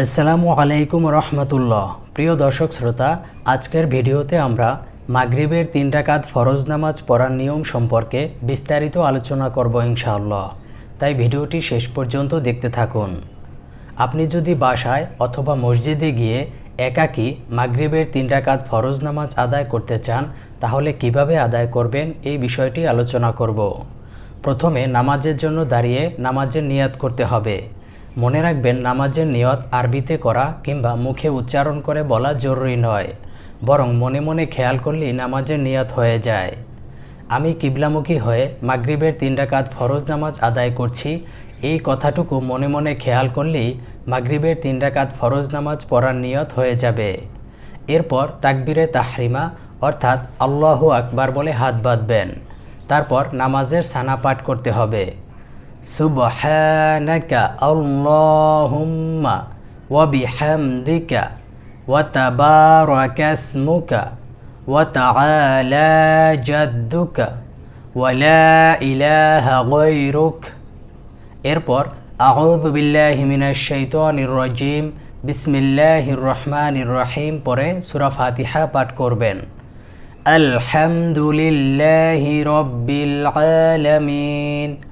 আসসালামু আলাইকুম রহমতুল্লাহ। প্রিয় দর্শক শ্রোতা, আজকের ভিডিওতে আমরা মাগরিবের তিন রাকাত ফরজ নামাজ পড়ার নিয়ম সম্পর্কে বিস্তারিত আলোচনা করব ইনশাআল্লাহ। তাই ভিডিওটি শেষ পর্যন্ত দেখতে থাকুন। আপনি যদি বাসায় অথবা মসজিদে গিয়ে একাকী মাগরিবের তিন রাকাত ফরজ নামাজ আদায় করতে চান, তাহলে কীভাবে আদায় করবেন এই বিষয়টি আলোচনা করব। প্রথমে নামাজের জন্য দাঁড়িয়ে নামাজের নিয়াত করতে হবে। মনে রাখবেন, নামাজের নিয়ত আরবিতে করা কিংবা মুখে উচ্চারণ করে বলা জরুরি নয়, বরং মনে মনে খেয়াল করলেই নামাজের নিয়ত হয়ে যায়। আমি কিবলামুখী হয়ে মাগরিবের তিন রাকাত ফরজ নামাজ আদায় করছি, এই কথাটুকু মনে মনে খেয়াল করলেই মাগরিবের তিন রাকাত ফরজ নামাজ পড়ার নিয়ত হয়ে যাবে। এরপর তাকবিরে তাহরিমা, অর্থাৎ আল্লাহু আকবার বলে হাত বাঁধবেন। তারপর নামাজের সানা পাঠ করতে হবে। সুবহানাকা আল্লাহুম্মা ওয়া বিহামদিকা ওয়া তাবারাকা ইসমুকা ওয়া তাআলা জাদ্দুকা ওয়া লা ইলাহা গায়রুক। এরপর, আউযু বিল্লাহি মিনাশ শাইতানির রাজিম, বিসমিল্লাহির রহমানির রহিম পরে সূরা ফাতিহা পাঠ করবেন। আলহামদুলিল্লাহি রব্বিল আলামিন।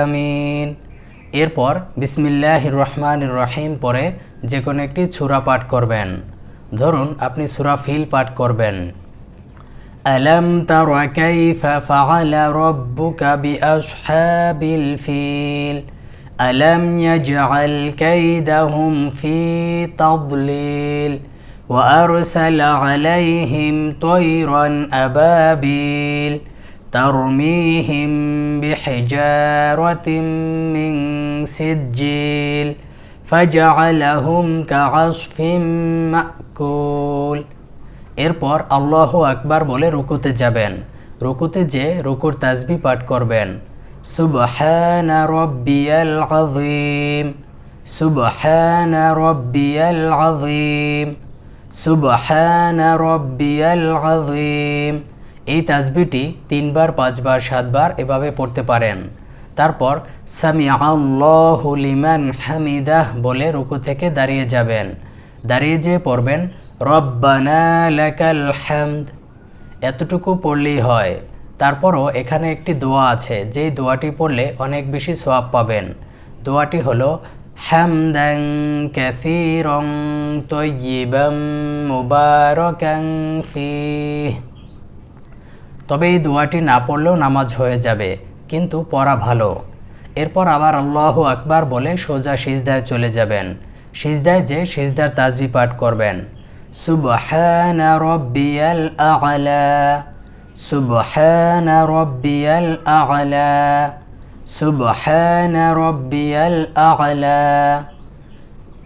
آمين এরপর বিসমিল্লাহ রহমান রহিম পরে যে কোনো একটি ছুরা পাঠ করবেন ধরুন আপনি সুরা ফিল পাঠ করবেন ألم تر كيف فعل ربك بأصحاب الفيل ألم يجعل كيدهم في تضليل وأرسل عليهم طيرا أبابيل ترميهم بحجارة من سجيل فجعلهم كعصف مأكول এরপর আল্লাহ আকবার বলে রুকুতে যাবেন রুকুতে যে রুকুর তাজবি পাঠ করবেন সুবহানা রব্বিয়াল আযীম সুবহানা রব্বিয়াল আযীম সুবহানা রব্বিয়াল আযীম এই তাজবিটি তিনবার, পাঁচবার, সাতবার এভাবে পড়তে পারেন। তারপর সামি আল্লাহ লিমান হামিদাহ বলে রুকু থেকে দাঁড়িয়ে যাবেন। দাঁড়িয়ে যেয়ে পড়বেন, রব্বানা হামদ। এতটুকু পড়লেই হয়। তারপরও এখানে একটি দোয়া আছে, যেই দোয়াটি পড়লে অনেক বেশি সোয়াব পাবেন। দোয়াটি হলো হামদাং ক্যাসিরং তৈবাম মুবারকাং ফিহ। তবে এই দোয়াটি না পড়লেও নামাজ হয়ে যাবে, কিন্তু পড়া ভালো। এরপর আবার আল্লাহ আকবার বলে সোজা সিজদায় চলে যাবেন। সিজদায় যে সিজদার তাজবি পাঠ করবেন।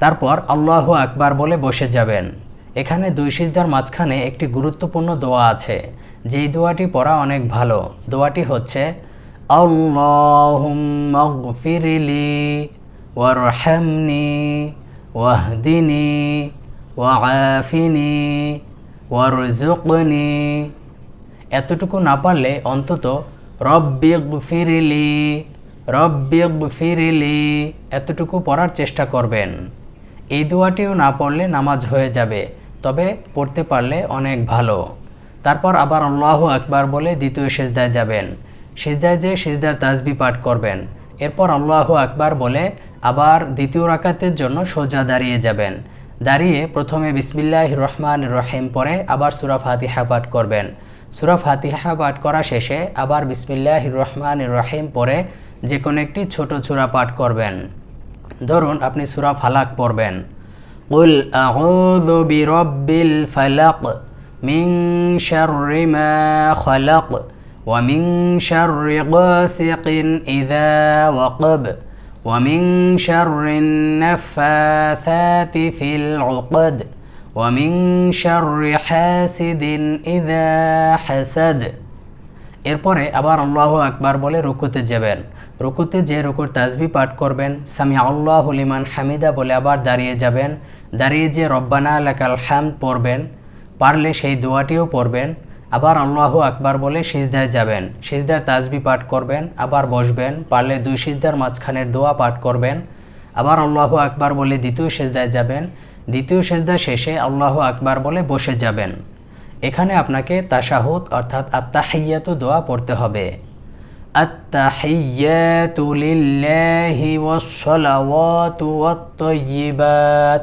তারপর আল্লাহ আকবার বলে বসে যাবেন। এখানে দুই সিজদার মাঝখানে একটি গুরুত্বপূর্ণ দোয়া আছে। যে দোয়াটি পড়া অনেক ভালো। দোয়াটি হচ্ছে আল্লাহমগফিরিলি ওয়ারহামনি ওয়াহদিনি ওয়াফিনি ওয়ারজুকনি এতটুকু না পারলে অন্তত রব্বিগ ফিরিলি রব্বিগ ফিরিলি এতটুকু পড়ার চেষ্টা করবেন। এই দোয়াটিও না পড়লে নামাজ হয়ে যাবে, তবে পড়তে পারলে অনেক ভালো। তারপর আবার আল্লাহ আকবার বলে দ্বিতীয় সেজদায় যাবেন। সেজদায় যে সিজদার তাজবি পাঠ করবেন। এরপর আল্লাহ আকবার বলে আবার দ্বিতীয় রাকাতের জন্য সোজা দাঁড়িয়ে যাবেন। দাঁড়িয়ে প্রথমে বিসমিল্লাহ রহমান রহিম পরে আবার সুরা ফাতিহা পাঠ করবেন। সুরা ফাতিহা পাঠ করা শেষে আবার বিসমিল্লাহ রহমান রহিম পরে যে কোনো একটি ছোট সুরা পাঠ করবেন। ধরুন আপনি সুরা ফালাক পড়বেন। বিরাব্বিল ফালাক। মিন শাররি মা খালাক ومن شر غاسق إذا وقب ومن شر النفاثات في العقد ومن شر حاسد إذا حسد এরপরে আবার আল্লাহ আকবার বলে রুকুতে যাবেন রুকুতে যে রুকুর তাজবি পাঠ করবেন সামি আল্লাহ লিমান হামিদা বলে আবার দাঁড়িয়ে যাবেন দাঁড়িয়ে যে রব্বানা লাকাল হাম পড়বেন পারলে সেই দোয়াটিও পড়বেন। আবার আল্লাহ আকবার বলে সিজদায় যাবেন। সিজদার তাজবি পাঠ করবেন, আবার বসবেন, পারলে দুই সিজদার মাঝখানের দোয়া পাঠ করবেন। আবার আল্লাহ আকবার বলে দ্বিতীয় সেজদায় যাবেন। দ্বিতীয় সেজদা শেষে আল্লাহ আকবার বলে বসে যাবেন। এখানে আপনাকে তাশাহুদ অর্থাৎ আত্মাহিয়াতু দোয়া পড়তে হবে। ওয়াস-সালাওয়াতু ওয়াত-তাইয়্যিবাত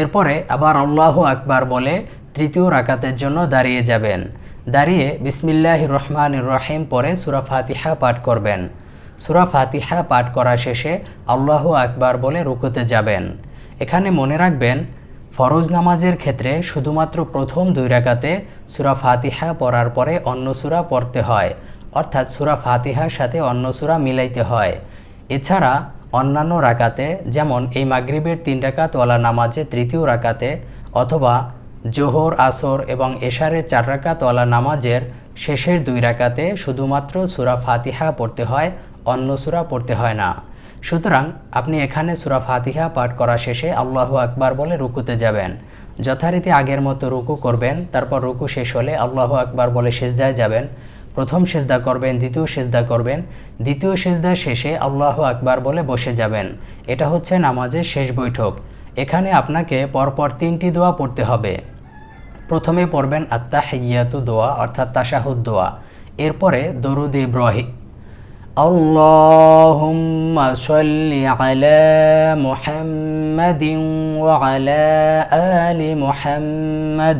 এরপরে আবার আল্লাহ আকবার বলে তৃতীয় রাকাতের জন্য দাঁড়িয়ে যাবেন। দাঁড়িয়ে বিসমিল্লাহ রহমান রহিম পরে সুরা ফাতিহা পাঠ করবেন। সুরা ফাতিহা পাঠ করা শেষে আল্লাহ আকবার বলে রুকুতে যাবেন। এখানে মনে রাখবেন, ফরজ নামাজের ক্ষেত্রে শুধুমাত্র প্রথম দুই রাকাতে সুরা ফাতিহা পড়ার পরে অন্য সুরা পড়তে হয়, অর্থাৎ সুরা ফাতিহার সাথে অন্য সুরা মিলাইতে হয়। এছাড়া অন্যান্য রাকাতে, যেমন এই মাগরিবের তিন রাকাতওয়ালা নামাজে তৃতীয় রাকাতে অথবা জোহর, আসর এবং এশারের চার রাকাতওয়ালা নামাজের শেষের দুই রাকাতে শুধুমাত্র সুরা ফাতিহা পড়তে হয়, অন্য সুরা পড়তে হয় না। সুতরাং আপনি এখানে সুরা ফাতিহা পাঠ করা শেষে আল্লাহু আকবার বলে রুকুতে যাবেন। যথারীতি আগের মতো রুকু করবেন, তারপর রুকু শেষ হলে আল্লাহু আকবার বলে শেষ সেজদায় যাবেন। প্রথম সেজদা করবেন দ্বিতীয় সেজদা করবেন দ্বিতীয় সেজদা শেষে আল্লাহ আকবার বলে বসে যাবেন এটা হচ্ছে নামাজের শেষ বৈঠক এখানে আপনাকে পরপর তিনটি দোয়া পড়তে হবে প্রথমে পড়বেন আত্মা হিয়াতু দোয়া অর্থাৎ তাশাহুদ দোয়া এরপরে দরুদ ইব্রাহিম اللهم صل على محمد وعلى آل محمد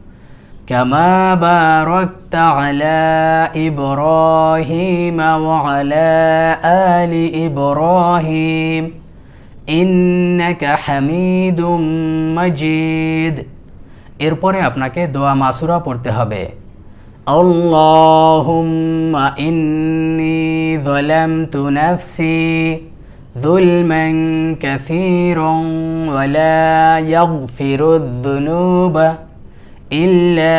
كما باركت على إبراهيم وعلى آل إبراهيم إنك حميد مجيد এরপরে আপনাকে দোয়া মাসুরা পড়তে হবে اللهم إني ظلمت نفسي ظلما كثيرا ولا يغفر الذنوب إلا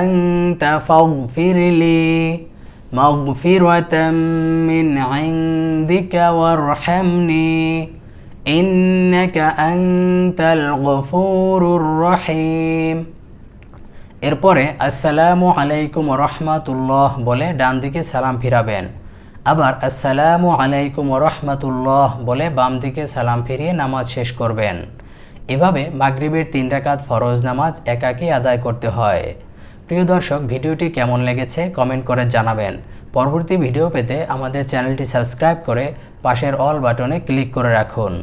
أنت فاغفر لي مغفرة من عندك وارحمني إنك أنت الغفور الرحيم এরপরে আসসালামু আলাইকুম রহমাতুল্লাহ বলে ডান দিকে সালাম ফিরাবেন আবার আসসালামু আলাইকুম রহমাতুল্লাহ বলে বাম দিকে সালাম ফিরিয়ে নামাজ শেষ করবেন এভাবে মাগরিবের তিন রাকাত ফরজ নামাজ একাকে আদায় করতে হয়। প্রিয় দর্শক, ভিডিওটি কেমন লেগেছে কমেন্ট করে জানাবেন। পরবর্তী ভিডিও পেতে আমাদের চ্যানেলটি সাবস্ক্রাইব করে পাশের অল বাটনে ক্লিক করে রাখুন।